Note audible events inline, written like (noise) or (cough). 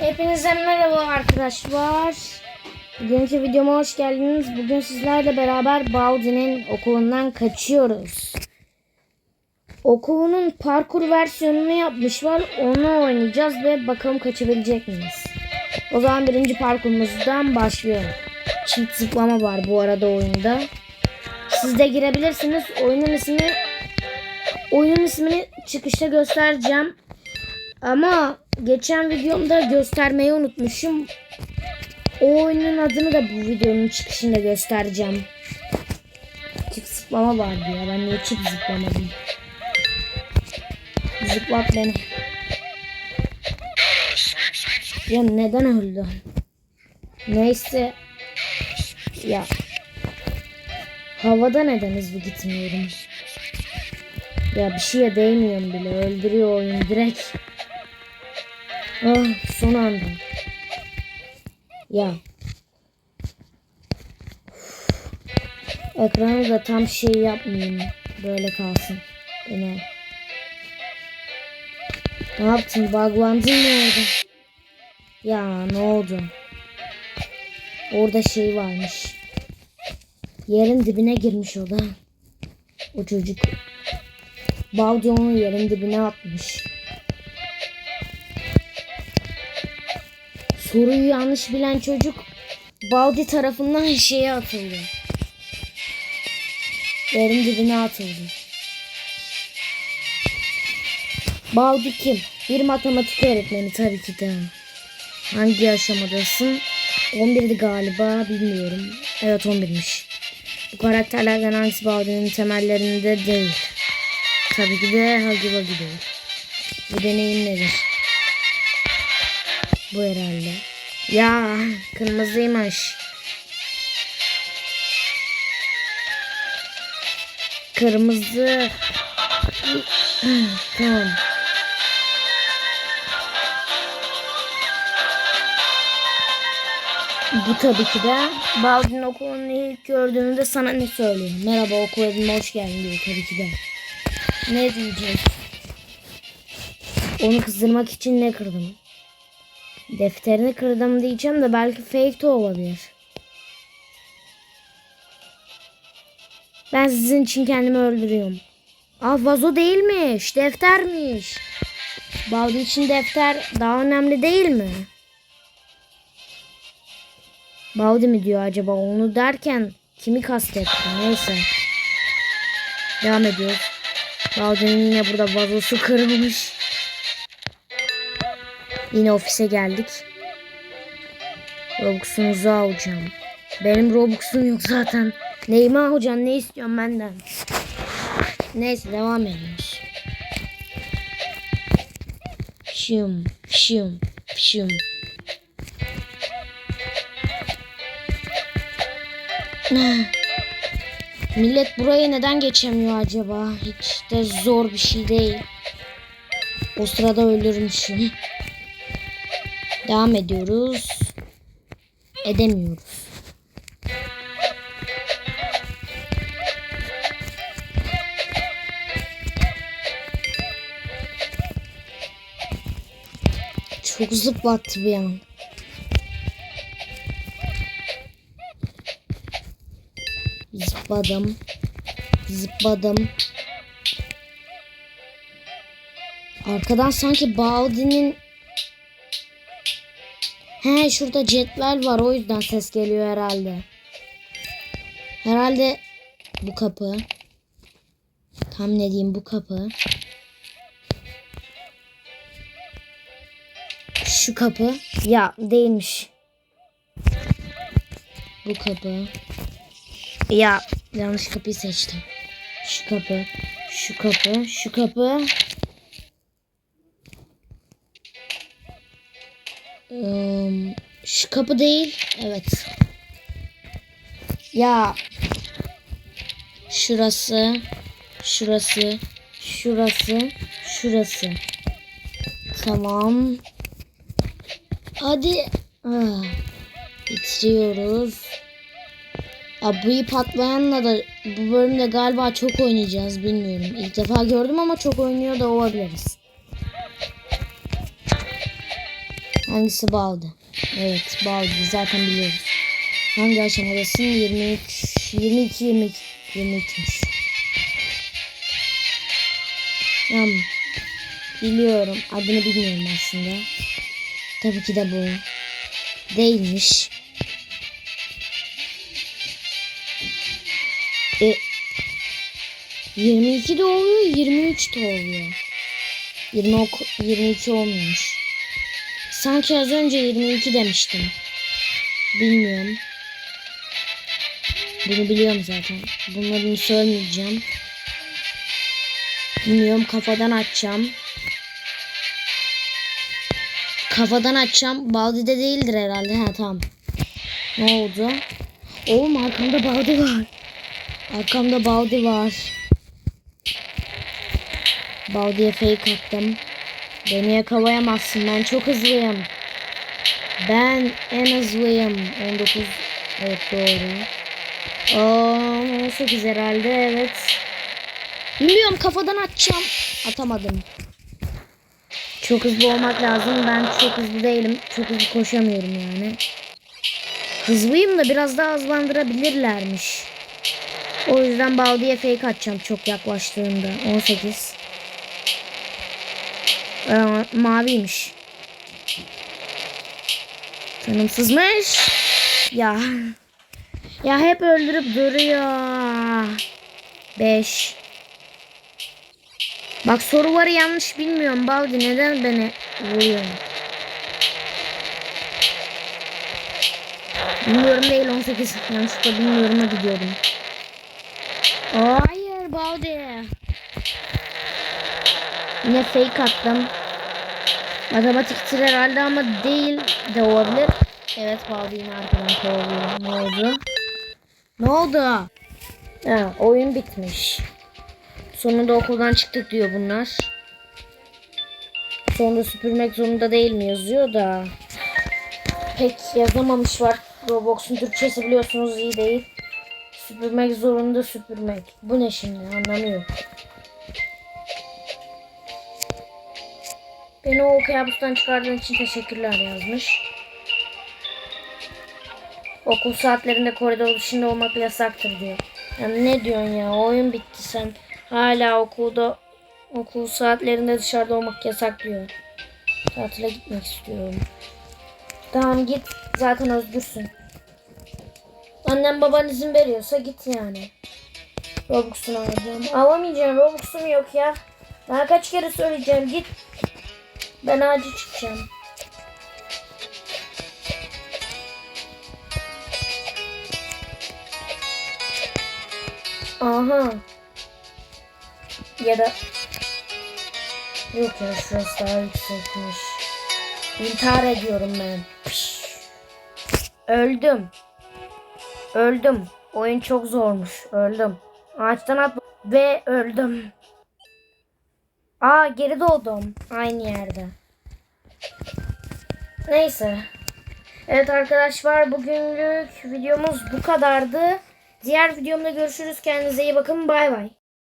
Hepinize merhaba arkadaşlar. Bugünkü videoma hoş geldiniz. Bugün sizlerle beraber Baldi'nin okulundan kaçıyoruz. Okulunun parkur versiyonunu yapmışlar. Onu oynayacağız ve bakalım kaçabilecek miyiz? O zaman birinci parkurumuzdan başlıyorum. Çift zıplama var bu arada oyunda. Siz de girebilirsiniz. Oyunun ismini oyunun ismini çıkışta göstereceğim. Ama geçen videomda göstermeyi unutmuşum. O oyunun adını da bu videonun çıkışında göstereceğim. Çift zıplama vardı ya. Ben niye çift zıplamadım? Zıplat beni. Ya neden öldü? Neyse. Ya. Havada neden hızlı gitmiyorum? Ya bir şeye değmiyorum bile. Öldürüyor oyun direkt. Ah son anda. Ya. Ekranı da tam şey yapmayayım. Böyle kalsın. Yine. Ne yaptın? Buglandın mı orada? Ya ne oldu? Orada şey varmış. Yerin dibine girmiş o da. O çocuk. Baldi onu yerin dibine atmış. Soruyu yanlış bilen çocuk Baldi tarafından şeye atıldı. Yerin dibine atıldı. Baldi kim? Bir matematik öğretmeni tabii ki de. Hangi aşamadasın? 11'di galiba bilmiyorum. Evet 11'miş. Bu karakterlerden hangisi Baldi'nin temellerinde değil? Tabii ki de Hagi Wagi değil. Bu deneyim nedir? Bu herhalde. Ya kırmızıymış. Kırmızı. (clears throat) tamam. Bu tabii ki de Baldwin okulunu ilk gördüğünde sana ne söylüyor? Merhaba okul evime hoş geldin diyor tabii ki de. Ne diyecek? Onu kızdırmak için ne kırdım? Defterini kırdım diyeceğim de belki fake de olabilir. Ben sizin için kendimi öldürüyorum. Aa vazo değilmiş. Deftermiş. Baldı için defter daha önemli değil mi? Baldi mi diyor acaba onu derken kimi kastetti neyse. Devam ediyoruz. Baldi'nin yine burada vazosu kırılmış. Yine ofise geldik. Robux'unuzu alacağım. Benim Robux'um yok zaten. Neyimi alacaksın? Ne istiyorsun benden? Neyse devam ediyoruz. Şım, şım, şım. Millet buraya neden geçemiyor acaba? Hiç de zor bir şey değil. O sırada ölürmüşüm. Devam ediyoruz. Edemiyoruz. Çok zıplattı bir an. Zıpladım. Zıpladım. Arkadan sanki Baldi'nin He şurada cetvel var o yüzden ses geliyor herhalde. Herhalde bu kapı. Tam ne diyeyim bu kapı. Şu kapı. Ya değilmiş. Bu kapı. Ya yanlış kapıyı seçtim. Şu kapı. Şu kapı. Şu kapı. Kapı değil. Evet. Ya. Şurası. Şurası. Şurası. Şurası. Tamam. Hadi. Ah, bitiriyoruz. Abi patlayanla da bu bölümde galiba çok oynayacağız bilmiyorum. İlk defa gördüm ama çok oynuyor da olabiliriz. Hangisi baldı? Evet baldı zaten biliyoruz. Hangi aşamadasın? 23, 22, 22, 23'müş. Tamam. Biliyorum. Adını bilmiyorum aslında. Tabii ki de bu. Değilmiş. E, 22 de oluyor, 23 de oluyor. 20 ok 22 olmuyormuş. Sanki az önce 22 demiştim. Bilmiyorum. Bunu biliyorum zaten. Bunları söylemeyeceğim. Bilmiyorum kafadan açacağım. Kafadan açacağım. Baldi'de değildir herhalde. Ha tamam. Ne oldu? Oğlum arkamda Baldi var. Arkamda Baldi var. Baldi'ye fake attım. Beni yakalayamazsın. Ben çok hızlıyım. Ben en hızlıyım. 19. Evet doğru. Aa, 18 herhalde evet. Bilmiyorum kafadan atacağım. Atamadım. Çok hızlı olmak lazım. Ben çok hızlı değilim. Çok hızlı koşamıyorum yani. Hızlıyım da biraz daha hızlandırabilirlermiş. O yüzden Baldi'ye fake atacağım çok yaklaştığında. 18. Ee, maviymiş. Tanımsızmış. Ya. Ya hep öldürüp duruyor. 5. Bak soruları yanlış bilmiyorum. Baldi neden beni vuruyor? Bilmiyorum değil 18. Yanlışlıkla bilmiyorum'a gidiyordum. Hayır Baldi. Yine fake attım. Matematiktir herhalde ama değil de olabilir. Evet Baldi yine arkadan kovalıyor. Ne oldu? Ne oldu? Ha, oyun bitmiş. Sonunda okuldan çıktık diyor bunlar. Sonunda süpürmek zorunda değil mi yazıyor da. Pek yazamamış var. Roblox'un Türkçesi biliyorsunuz iyi değil. Süpürmek zorunda süpürmek. Bu ne şimdi anlamıyorum. Beni o kabustan çıkardığın için teşekkürler yazmış. Okul saatlerinde koridor dışında olmak yasaktır diyor. Yani ne diyorsun ya? Oyun bitti sen. Hala okulda okul saatlerinde dışarıda olmak yasak diyor. Tatile gitmek istiyorum. Tamam git. Zaten özgürsün. Annem baban izin veriyorsa git yani. Robux'unu alacağım. Alamayacağım. Robux'um yok ya. Daha kaç kere söyleyeceğim. Git. Ben acil çıkacağım. Aha. Ya da Yok ya şurası daha yüksekmiş. İntihar ediyorum ben. Piş. Öldüm. Öldüm. Oyun çok zormuş. Öldüm. Ağaçtan at ve öldüm. Aa geri doğdum. Aynı yerde. Neyse. Evet arkadaşlar bugünlük videomuz bu kadardı. Diğer videomda görüşürüz. Kendinize iyi bakın. Bay bay.